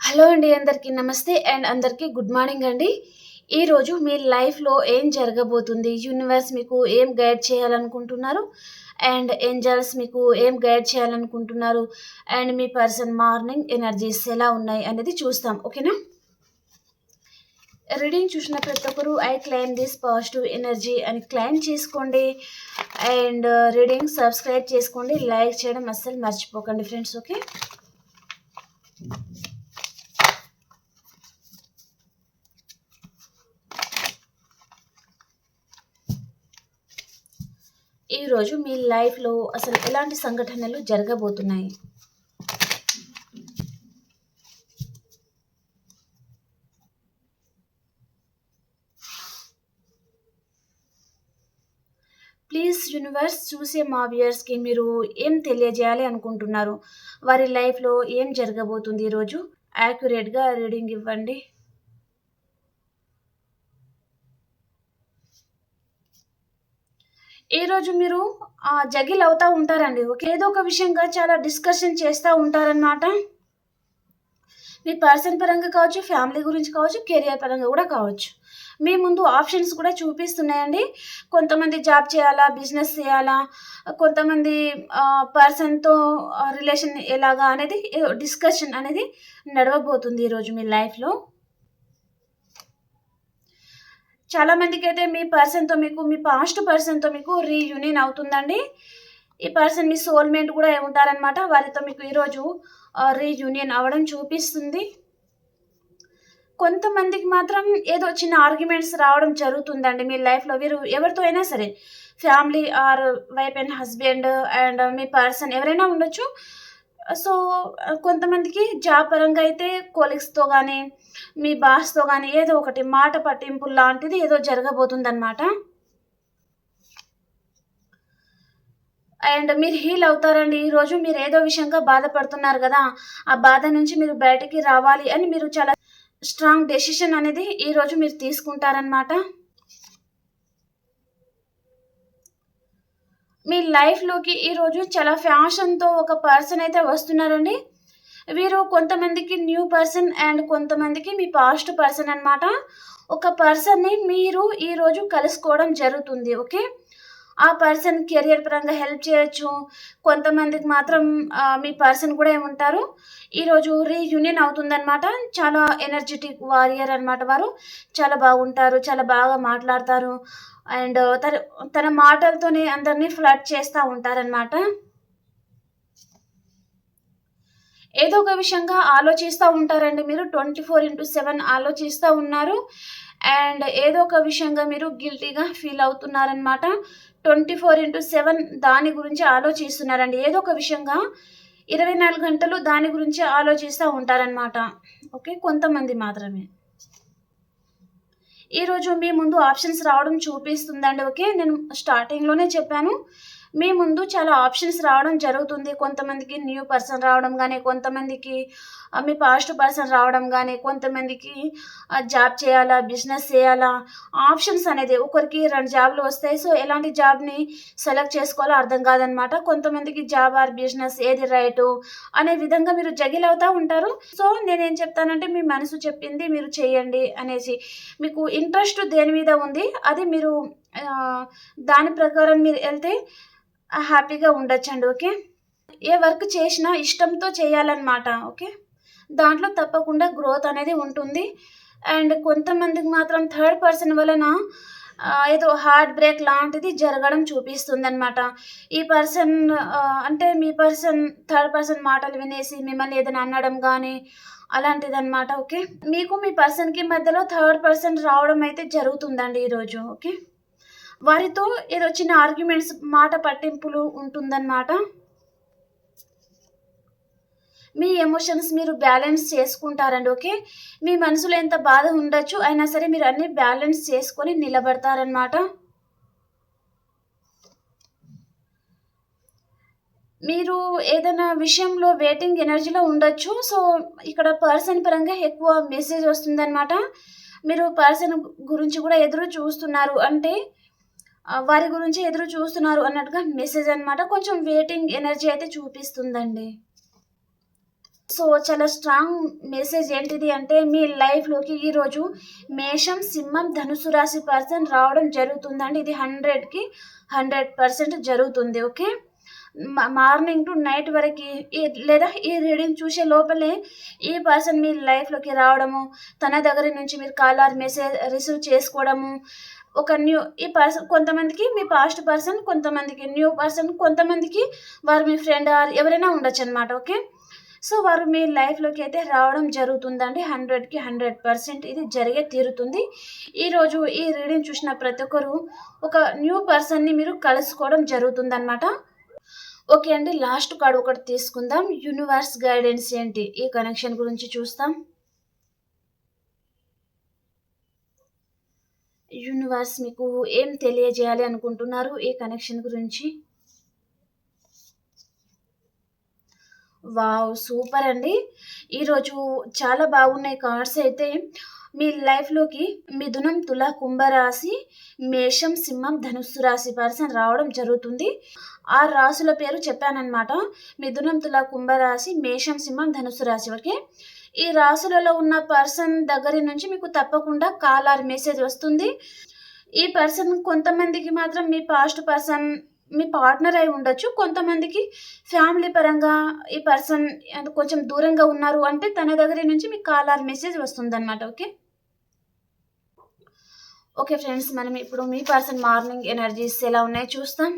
Hello అండి అందరికీ నమస్తే అండ్ అందరికీ గుడ్ మార్నింగ్ అండి. ఈరోజు మీ లైఫ్లో ఏం జరగబోతుంది? యూనివర్స్ మీకు ఏం గైడ్ చేయాలనుకుంటున్నారు? అండ్ ఏంజల్స్ మీకు ఏం గైడ్ చేయాలనుకుంటున్నారు? అండ్ మీ పర్సన్ మార్నింగ్ ఎనర్జీస్ ఎలా ఉన్నాయి అనేది చూస్తాం ఓకేనా రీడింగ్ చూసిన ప్రతి ఒక్కరు I claim this positive energy అని క్లైమ్ చేసుకోండి. అండ్ రీడింగ్ సబ్స్క్రైబ్ చేసుకోండి. లైక్ చేయడం అస్సలు మర్చిపోకండి ఫ్రెండ్స్ ఓకే ఈరోజు మీ లైఫ్లో అసలు ఎలాంటి సంఘటనలు జరగబోతున్నాయి? ప్లీజ్ యూనివర్స్ చూసే మా వ్యూయర్స్కి మీరు ఏం తెలియజేయాలి అనుకుంటున్నారు? వారి లైఫ్లో ఏం జరగబోతుంది ఈరోజు? యాక్యురేట్గా రీడింగ్ ఇవ్వండి. ఈరోజు మీరు ఆ, జగిల్ అవుతూ ఉంటారండి? ఏదో ఒక విషయంగా చాలా డిస్కషన్ చేస్తూ ఉంటారనమాట మీ పర్సన్ పరంగా కావచ్చు ఫ్యామిలీ గురించి కావచ్చు కెరియర్ పరంగా కూడా కావచ్చు. మీ ముందు ఆప్షన్స్ కూడా చూపిస్తున్నాయండి. కొంతమంది జాబ్ చేయాలా బిజినెస్ చేయాలా కొంతమంది పర్సన్తో రిలేషన్ ఎలాగా అనేది డిస్కషన్ అనేది నడవబోతుంది ఈరోజు మీ లైఫ్లో చాలా మందికి అయితే మీ పర్సన్తో మీకు మీ పాస్ట్ పర్సన్తో మీకు రీయూనియన్ అవుతుందండి. ఈ పర్సన్ మీ సోల్మేట్ కూడా ఉంటారనమాట వారితో మీకు ఈరోజు రీయూనియన్ అవ్వడం చూపిస్తుంది. కొంతమందికి మాత్రం ఏదో చిన్న ఆర్గ్యుమెంట్స్ రావడం జరుగుతుందండి మీ లైఫ్లో వీరు ఎవరితో అయినా సరే family or wife and husband and me person ఎవరైనా ఉండొచ్చు. సో కొంతమందికి జాబ్ పరంగా అయితే కొలీగ్స్తో కానీ మీ బాస్తో కానీ ఏదో ఒకటి మాట పట్టింపు లాంటిది ఏదో జరగబోతుందన్నమాట. అండ్ మీరు హీల్ అవుతారండి. ఈరోజు మీరు ఏదో విషయంగా బాధపడుతున్నారు కదా ఆ బాధ నుంచి మీరు బయటికి రావాలి అని మీరు చాలా స్ట్రాంగ్ డెసిషన్ అనేది ఈరోజు మీరు తీసుకుంటారనమాట మీ లైఫ్లోకి ఈరోజు చాలా ఫ్యాషన్తో ఒక పర్సన్ అయితే వస్తున్నారండి. వీరు కొంతమందికి న్యూ పర్సన్ అండ్ కొంతమందికి మీ పాస్ట్ పర్సన్ అనమాట ఒక పర్సన్ని మీరు ఈరోజు కలుసుకోవడం జరుగుతుంది ఓకే ఆ పర్సన్ కెరియర్ పరంగా హెల్ప్ చేయొచ్చు. కొంతమందికి మాత్రం మీ పర్సన్ కూడా ఏముంటారు? ఈరోజు రీయూనియన్ అవుతుందన్నమాట. చాలా ఎనర్జెటిక్ వారియర్ అనమాట వారు. చాలా బాగుంటారు చాలా బాగా మాట్లాడతారు. అండ్ తన తన మాటలతోనే అందరినీ ఫ్లడ్ చేస్తూ ఉంటారనమాట ఏదో ఒక విషయంగా ఆలోచిస్తూ ఉంటారండి మీరు. ట్వంటీ ఫోర్ ఇంటూ సెవెన్ ఆలోచిస్తూ ఉన్నారు. అండ్ ఏదో ఒక విషయంగా మీరు గిల్టీగా ఫీల్ అవుతున్నారనమాట ట్వంటీ ఫోర్ ఇంటూ సెవెన్ దాని గురించి ఆలోచిస్తున్నారండి. ఏదో ఒక విషయంగా ఇరవై నాలుగు గంటలు దాని గురించి ఆలోచిస్తూ ఉంటారనమాట ఓకే కొంతమంది మాత్రమే. ఈరోజు మీ ముందు ఆప్షన్స్ రావడం చూపిస్తుందండి. ఓకే నేను స్టార్టింగ్లోనే చెప్పాను. మీ ముందు చాలా ఆప్షన్స్ రావడం జరుగుతుంది. కొంతమందికి న్యూ పర్సన్ రావడం కానీ కొంతమందికి మీ పాస్ట్ పర్సన్ రావడం కానీ కొంతమందికి జాబ్ చేయాలా బిజినెస్ చేయాలా ఆప్షన్స్ అనేది ఒకరికి రెండు జాబ్లు వస్తాయి. సో ఎలాంటి జాబ్ని సెలెక్ట్ చేసుకోవాలో అర్థం కాదనమాట. కొంతమందికి జాబ్ ఆర్ బిజినెస్ ఏది రైటు అనే విధంగా మీరు జగిల్ అవుతూ ఉంటారు. సో నేనేం చెప్తానంటే మీ మనసు చెప్పింది మీరు చేయండి అనేసి. మీకు ఇంట్రెస్ట్ దేని మీద ఉంది అది మీరు దాని ప్రకారం మీరు వెళ్తే హ్యాపీగా ఉండొచ్చండి ఓకే? ఏ వర్క్ చేసినా ఇష్టంతో చేయాలన్నమాట ఓకే? దాంట్లో తప్పకుండా గ్రోత్ అనేది ఉంటుంది. అండ్ కొంతమందికి మాత్రం థర్డ్ పర్సన్ వలన ఏదో హార్ట్ బ్రేక్ లాంటిది జరగడం చూపిస్తుంది అనమాట ఈ పర్సన్ అంటే మీ పర్సన్ థర్డ్ పర్సన్ మాటలు వినేసి మిమ్మల్ని ఏదైనా అనడం కానీ అలాంటిది అనమాట ఓకే? మీకు మీ పర్సన్కి మధ్యలో థర్డ్ పర్సన్ రావడం అయితే జరుగుతుందండి ఈరోజు ఓకే? వారితో ఏదో చిన్న ఆర్గ్యుమెంట్స్ మాట పట్టింపులు ఉంటుందన్నమాట. మీ ఎమోషన్స్ మీరు బ్యాలెన్స్ చేసుకుంటారండి ఓకే? మీ మనసులో ఎంత బాధ ఉండొచ్చు అయినా సరే మీరు అన్ని బ్యాలెన్స్ చేసుకొని నిలబడతారనమాట మీరు ఏదైనా విషయంలో వెయిటింగ్ ఎనర్జీలో ఉండొచ్చు సో ఇక్కడ పర్సన్ పరంగా ఎక్కువ మెసేజ్ వస్తుందన్నమాట. మీరు పర్సన్ గురించి కూడా ఎదురు చూస్తున్నారు అంటే వారి గురించి ఎదురు చూస్తున్నారు అన్నట్టుగా మెసేజ్ అనమాట కొంచెం వెయిటింగ్ ఎనర్జీ అయితే చూపిస్తుందండి. సో చాలా స్ట్రాంగ్ మెసేజ్ ఏంటిది అంటే మీ లైఫ్లోకి ఈరోజు మేషం సింహం ధనుసు రాశి పర్సన్ రావడం జరుగుతుందండి. ఇది హండ్రెడ్కి హండ్రెడ్ పర్సెంట్ జరుగుతుంది ఓకే మార్నింగ్ టు నైట్ వరకు ఈ లేదా ఈ రీడింగ్ చూసే లోపలే ఈ పర్సన్ మీ లైఫ్లోకి రావడము తన దగ్గర నుంచి మీరు కాలర్ మెసేజ్ రిసీవ్ చేసుకోవడము ఒక న్యూ ఈ పర్సన్ కొంతమందికి మీ పాస్ట్ పర్సన్ కొంతమందికి న్యూ పర్సన్ కొంతమందికి వారు మీ ఫ్రెండ్ ఎవరైనా ఉండొచ్చు అనమాట ఓకే? సో వారు మీ లైఫ్లోకి అయితే రావడం జరుగుతుందండి. హండ్రెడ్కి హండ్రెడ్ పర్సెంట్ ఇది జరిగే తీరుతుంది. ఈరోజు ఈ రీడింగ్ చూసిన ప్రతి ఒక్కరు ఒక న్యూ పర్సన్ని మీరు కలుసుకోవడం జరుగుతుందన్నమాట ఓకే అండి లాస్ట్ కార్డ్ ఒకటి తీసుకుందాం. యూనివర్స్ గైడెన్స్ ఏంటి? ఈ కనెక్షన్ గురించి చూస్తాం. యూనివర్స్ మీకు ఏం తెలియజేయాలి అనుకుంటున్నారు? ఈ కనెక్షన్ గురించి? వావ్ సూపర్ అండి. ఈరోజు చాలా బాగున్నాయి కార్డ్స్ అయితే. మీ లైఫ్లోకి మిథునం తుల కుంభరాశి మేషం సింహం ధనుస్సు రాశి పర్సన్ రావడం జరుగుతుంది. ఆ రాశుల పేరు చెప్పానన్నమాట. మిథునం తుల కుంభరాశి మేషం సింహం ధనుస్సు రాశి. ఓకే? ఈ రాసులలో ఉన్న పర్సన్ దగ్గర నుంచి మీకు తప్పకుండా కాల్ ఆర్ మెసేజ్ వస్తుంది. ఈ పర్సన్ కొంతమందికి మాత్రం మీ పాస్ట్ పర్సన్ మీ పార్ట్నర్ అయి ఉండొచ్చు. కొంతమందికి ఫ్యామిలీ పరంగా ఈ పర్సన్ కొంచెం దూరంగా ఉన్నారు అంటే తన దగ్గర నుంచి మీకు కాల్ ఆర్ మెసేజ్ వస్తుంది అనమాట ఓకే? ఓకే ఫ్రెండ్స్ మనం ఇప్పుడు మీ పర్సన్ మార్నింగ్ ఎనర్జీస్ ఎలా ఉన్నాయో చూస్తాం.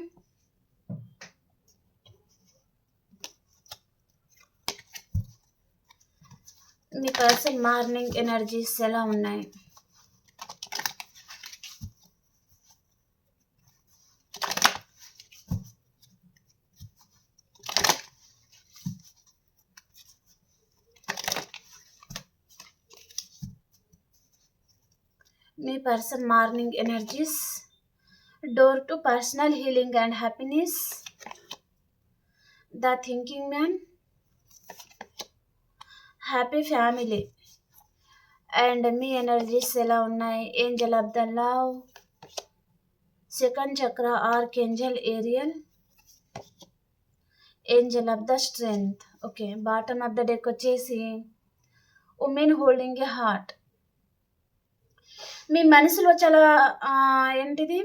మీ పర్సన్ మార్నింగ్ ఎనర్జీస్ ఎలా ఉన్నాయి? మీ person morning energies door to personal healing and happiness the thinking man happy family. And me energies ఎలా ఉన్నాయి? Angel of the love second chakra archangel Ariel. Angel of the strength. Okay bottom of the deck వచ్చేసి women holding a heart. మీ మనసులో చాలా ఏంటిది?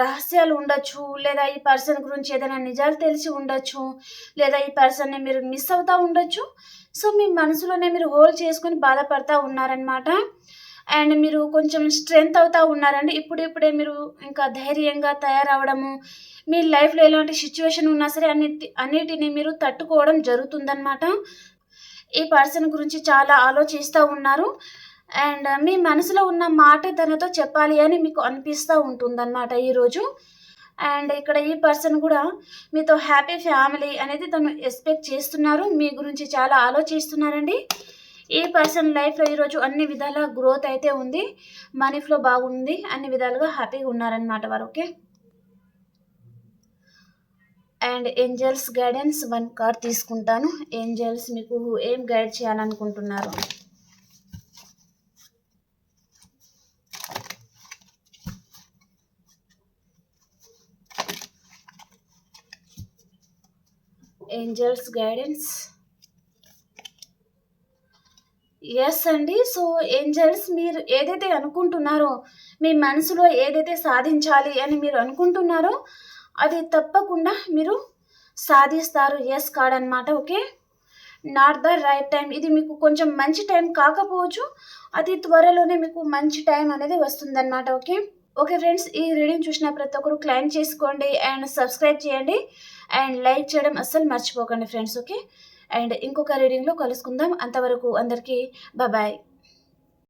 రహస్యాలు ఉండొచ్చు లేదా ఈ పర్సన్ గురించి ఏదైనా నిజాలు తెలిసి ఉండొచ్చు లేదా ఈ పర్సన్ని మీరు మిస్ అవుతూ ఉండొచ్చు సో మీ మనసులోనే మీరు హోల్డ్ చేసుకొని బాధపడతా ఉన్నారనమాట అండ్ మీరు కొంచెం స్ట్రెంగ్త్ అవుతూ ఉన్నారండి. ఇప్పుడిప్పుడే మీరు ఇంకా ధైర్యంగా తయారవడము మీ లైఫ్లో ఎలాంటి సిచ్యువేషన్ ఉన్నా సరే అన్నిటి అన్నిటిని మీరు తట్టుకోవడం జరుగుతుందన్నమాట. ఈ పర్సన్ గురించి చాలా ఆలోచిస్తూ ఉన్నారు. అండ్ మీ మనసులో ఉన్న మాట తనతో చెప్పాలి అని మీకు అనిపిస్తూ ఉంటుందన్నమాట ఈరోజు. అండ్ ఇక్కడ ఈ పర్సన్ కూడా మీతో హ్యాపీ ఫ్యామిలీ అనేది తను ఎక్స్పెక్ట్ చేస్తున్నారు. మీ గురించి చాలా ఆలోచిస్తున్నారండి. ఈ పర్సన్ లైఫ్లో ఈరోజు అన్ని విధాల గ్రోత్ అయితే ఉంది. మనీ ఫ్లో బాగుంది. అన్ని విధాలుగా హ్యాపీగా ఉన్నారనమాట వారు okay? And angels guidance one card తీసుకుంటాను. ఏంజల్స్ మీకు ఏం గైడ్ చేయాలనుకుంటున్నారు? ఏంజల్స్ గైడెన్స్ ఎస్ అండి. సో ఏంజల్స్ మీరు ఏదైతే అనుకుంటున్నారో మీ మనసులో ఏదైతే సాధించాలి అని మీరు అనుకుంటున్నారో అది తప్పకుండా మీరు సాధిస్తారు. ఎస్ కార్డ్ అనమాట okay not the right time ఇది మీకు కొంచెం మంచి టైం కాకపోవచ్చు. అతి త్వరలోనే మీకు మంచి టైం అనేది వస్తుందన్నమాట ఓకే ఓకే ఫ్రెండ్స్ ఈ రీడింగ్ చూసిన ప్రతి ఒక్కరు క్లైమ్ చేసుకోండి అండ్ సబ్స్క్రైబ్ చేయండి. అండ్ లైక్ చేయడం అస్సలు మర్చిపోకండి ఫ్రెండ్స్ ఓకే? అండ్ ఇంకొక రీడింగ్లో కలుసుకుందాం. అంతవరకు అందరికీ బాయ్